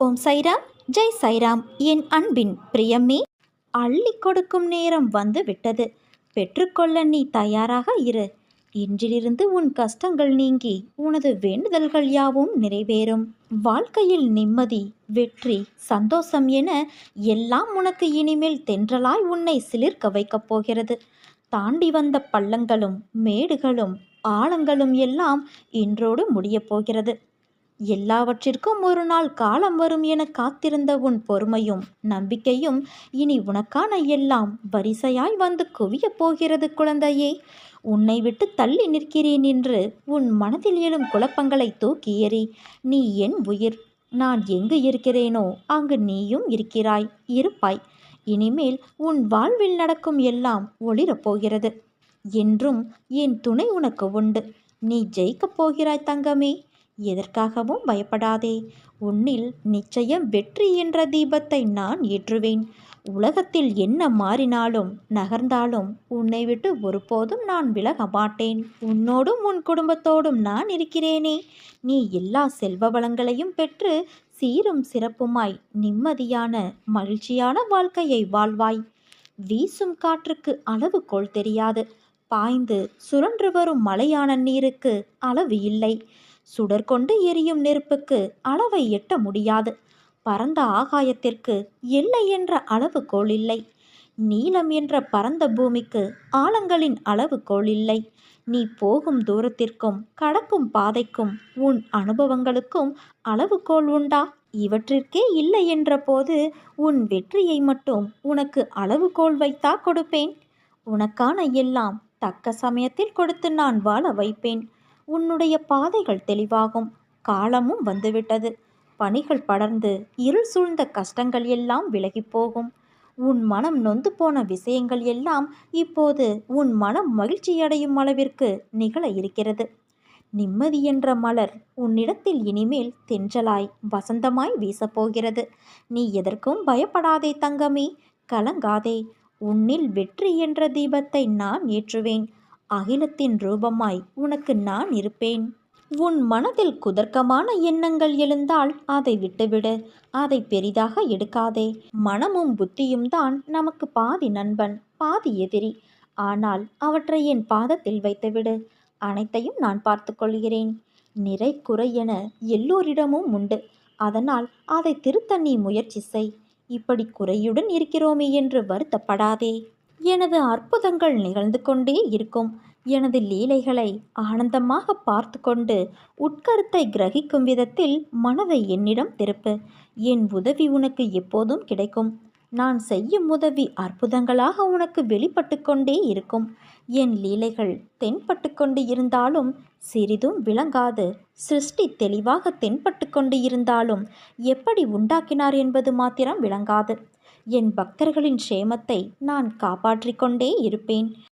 ஓம் சைராம் ஜெய் சைராம். என் அன்பின் பிரியமே அள்ளி கொடுக்கும் நேரம் வந்து விட்டது. பெற்றுக்கொள்ள நீ தயாராக இரு. இன்றிலிருந்து உன் கஷ்டங்கள் நீங்கி உனது வேண்டுதல்கள் யாவும் நிறைவேறும். வாழ்க்கையில் நிம்மதி வெற்றி சந்தோஷம் என எல்லாம் உனக்கு இனிமேல் தென்றலாய் உன்னை சிலிர்க்க வைக்கப் போகிறது. தாண்டி வந்த பள்ளங்களும் மேடுகளும் ஆழங்களும் எல்லாம் இன்றோடு முடியப் போகிறது. எல்லாவற்றிற்கும் ஒரு நாள் காலம் வரும் என காத்திருந்த உன் பொறுமையும் நம்பிக்கையும் இனி உனக்கான எல்லாம் வரிசையாய் வந்து குவியப் போகிறது குழந்தையே. உன்னை விட்டு தள்ளி நிற்கிறேன் என்று உன் மனதில் எழும் குழப்பங்களை தூக்கி எறி நீ என் உயிர். நான் எங்கு இருக்கிறேனோ அங்கு நீயும் இருக்கிறாய். இருப்பாய். இனிமேல் உன் வாழ்வில் நடக்கும் எல்லாம் ஒளிரப் போகிறது. என்றும் என் துணை உனக்கு உண்டு. நீ ஜெயிக்கப் போகிறாய் தங்கமே. எதற்காகவும் பயப்படாதே. உன்னில் நிச்சயம் வெற்றி என்ற தீபத்தை நான் ஏற்றுவேன். உலகத்தில் என்ன மாறினாலும் நகர்ந்தாலும் உன்னை விட்டு ஒருபோதும் நான் விலக மாட்டேன். உன்னோடும் உன் குடும்பத்தோடும் நான் இருக்கிறேனே. நீ எல்லா செல்வ வளங்களையும் பெற்று சீரும் சிறப்புமாய் நிம்மதியான மகிழ்ச்சியான வாழ்க்கையை வாழ்வாய். வீசும் காற்றுக்கு அளவுகோல் தெரியாது. பாய்ந்து சுழன்று வரும் மலையான நீருக்கு அளவு இல்லை. சுடர்கொண்டு எரியும் நெருப்புக்கு அளவை எட்ட முடியாது. பரந்த ஆகாயத்திற்கு எல்லை என்ற அளவுகோல் இல்லை. நீளம் என்ற பரந்த பூமிக்கு ஆழங்களின் அளவுகோல் இல்லை. நீ போகும் தூரத்திற்கும் கடக்கும் பாதைக்கும் உன் அனுபவங்களுக்கும் அளவுகோல் உண்டா? இவற்றிற்கே இல்லை என்ற போது உன் வெற்றியை மட்டும் உனக்கு அளவுகோல் வைத்தா கொடுப்பேன். உனக்கான எல்லாம் தக்க சமயத்தில் கொடுத்து நான் வாழ வைப்பேன். உன்னுடைய பாதைகள் தெளிவாகும். காலமும் வந்துவிட்டது. பணிகள் படர்ந்து இருள் சூழ்ந்த கஷ்டங்கள் எல்லாம் விலகிப் போகும். உன் மனம் நொந்து போன விஷயங்கள் எல்லாம் இப்போது உன் மனம் மகிழ்ச்சியடையும் அளவிற்கு நிகழ இருக்கிறது. நிம்மதி என்ற மலர் உன்னிடத்தில் இனிமேல் தென்றலாய் வசந்தமாய் வீசப்போகிறது. நீ எதற்கும் பயப்படாதே தங்கமே. கலங்காதே. உன்னில் வெற்றி என்ற தீபத்தை நான் ஏற்றுவேன். அகிலத்தின் ரூபமாய் உனக்கு நான் இருப்பேன். உன் மனதில் குதர்க்கமான எண்ணங்கள் எழுந்தால் அதை விட்டுவிடு. அதை பெரிதாக எடுக்காதே. மனமும் புத்தியும் தான் நமக்கு பாதி நண்பன் பாதி எதிரி. ஆனால் அவற்றை என் பாதத்தில் வைத்துவிடு. அனைத்தையும் நான் பார்த்து கொள்கிறேன். நிறை குறை என எல்லோரிடமும் உண்டு. அதனால் அதை திருத்த நீ முயற்சி செய். இப்படி குறையுடன் இருக்கிறோமே என்று வருத்தப்படாதே. எனது அற்புதங்கள் நிகழ்ந்து கொண்டே இருக்கும். எனது லீலைகளை ஆனந்தமாக பார்த்து கொண்டு உட்கருத்தை கிரகிக்கும் விதத்தில் மனதை என்னிடம் திருப்பு. என் உதவி உனக்கு எப்போதும் கிடைக்கும். நான் செய்யும் உதவி அற்புதங்களாக உனக்கு வெளிப்பட்டு கொண்டே இருக்கும். என் லீலைகள் தென்பட்டு கொண்டு இருந்தாலும் சிறிதும் விளங்காது. சிருஷ்டி தெளிவாக தென்பட்டு கொண்டு இருந்தாலும் எப்படி உண்டாக்கினார் என்பது மாத்திரம் விளங்காது. என் பக்தர்களின் க்ஷேமத்தை நான் காப்பாற்றிக் கொண்டே இருப்பேன்.